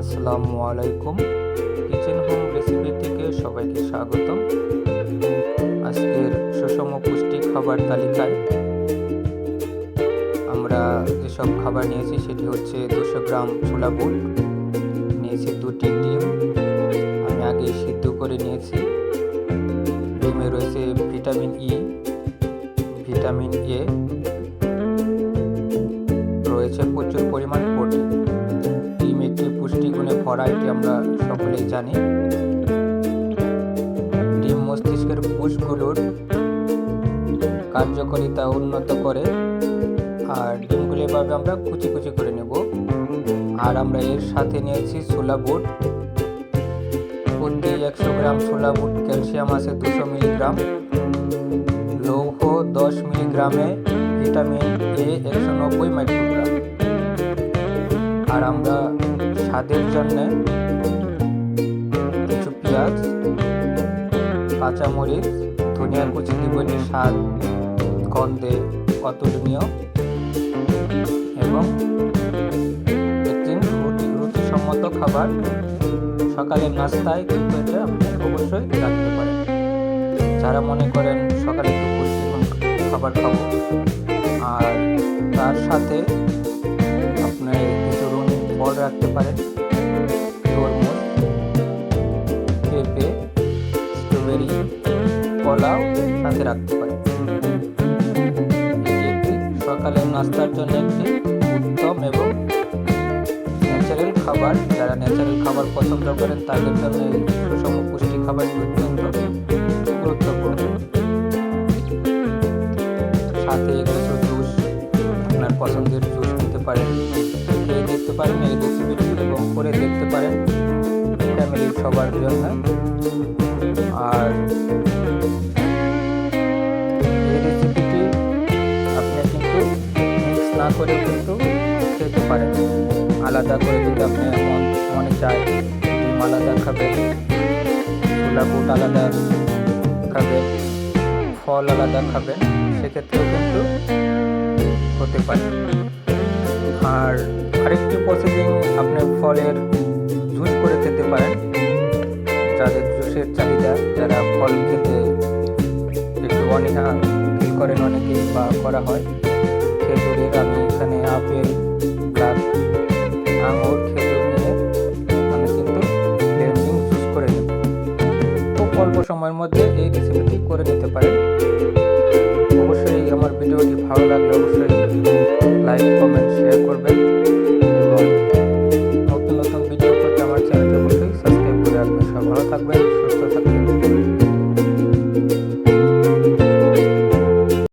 আসসালামু আলাইকুম। Kitchen home recipe থেকে সবাইকে স্বাগতম। আজকের সুষম পুষ্টি খাবার তালিকায় আমরা যেসব খাবার নিয়েছি সেটি হচ্ছে দুশো গ্রাম ছোলা বুট, নিয়েছি দুটি ডিম, আমি আগে সিদ্ধ করে নিয়েছি। ডিমে রয়েছে ভিটামিন ই ভিটামিন এ রয়েছে প্রচুর পরিমাণ এটি আমরা সকলেই জানি। ডিম মস্তিষ্কের কোষগুলোর কার্যকারিতা উন্নত করে, আর ডিমগুলো এভাবে আমরা কুচি কুচি করে নেব। আর আমরা এর সাথে নিয়েছি ছোলা বুট। প্রতি একশো গ্রাম ছোলা বুট ক্যালসিয়াম আছে দুশো মিলিগ্রাম। লৌহ দশ মিলিগ্রামে ভিটামিন এ একশো নব্বই মাইক্রোগ্রাম। আর আমরা স্বাদের জন্য কিছু পেঁয়াজ, কাঁচামরিচ, ধনিয়া কুচি দিবনি স্বাদ, গন্ধে অতুলনীয় এবং একটি রুটি রুচিসম্মত খাবার। সকালের নাস্তায় কিন্তু এটা আপনি অবশ্যই রাখতে পারেন। যারা মনে করেন সকালে একটু পুষ্টিগুণ খাবার খাব, আর তার সাথে আপনি কিছু রঙিন ফল রাখতে পারেন তরমুজ, পেঁপে, স্ট্রবেরি কলাও সাথে রাখতে পারেন একটি সকালের নাস্তার জন্য একটি উত্তম এবং ন্যাচারাল খাবার। যারা ন্যাচারাল খাবার পছন্দ করেন, তাদের জন্য সুষম পুষ্টি খাবারটি অত্যন্ত গুরুত্বপূর্ণ। সাথে জুস, আপনার পছন্দের জুস নিতে পারেন। দেখতে পারেন, এই রেসিপিটি এবং করে দেখতে পারেন ফ্যামিলির সবার জন্য। আর এই রেসিপিটি আপনি কিন্তু মিক্স না করে কিন্তু খেতে পারেন। আলাদা করে যদি আপনি মন, মনে চায়, ডিম আলাদা খাবেন, ছোলা বুট আলাদা খাবেন, ফল আলাদা খাবেন, সেক্ষেত্রেও কিন্তু হতে পারে। আর আরেকটি প্রসেসিং আপনি ফলের জুস করে খেতে পারেন। যাদের জুসের চাহিদা, যারা ফল খেতে একটু অনীহা ফিল করেন অনেকেই বা করা হয়, খেজুরের আমি এখানে আপেল ব্লাক আঙুর, খেজুর নিয়ে আমি কিন্তু ব্লেন্ডিং জুস করে নেব। খুব অল্প সময়ের মধ্যে এই রেসিপিটি করে নিতে পারেন। অবশ্যই আমার ভিডিওটি ভালো লাগলে অবশ্যই লাইক কমেন্ট শেয়ার করবেন। Bueno, hasta, hasta.